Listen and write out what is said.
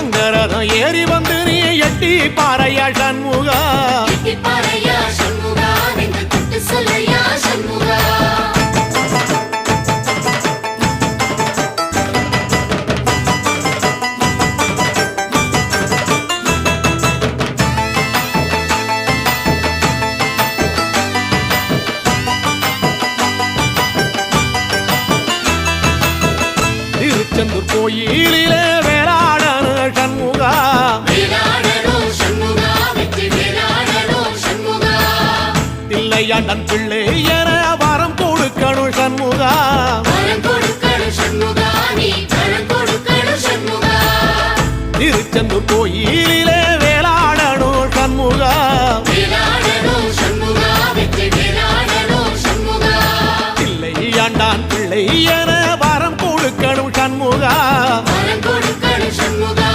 தங்கரதம் ஏறி வந்து நீ எட்டி பாறையா சண்முகா. திருச்செந்தூர் கோயிலிலே தில்லையாண்டன் பிள்ளை என வரம் கொடுக்கணும் சண்முகா. திருச்செந்தூர் கோயிலிலே வேளாடணும் சண்முகா. தில்லையாண்டான் பிள்ளை என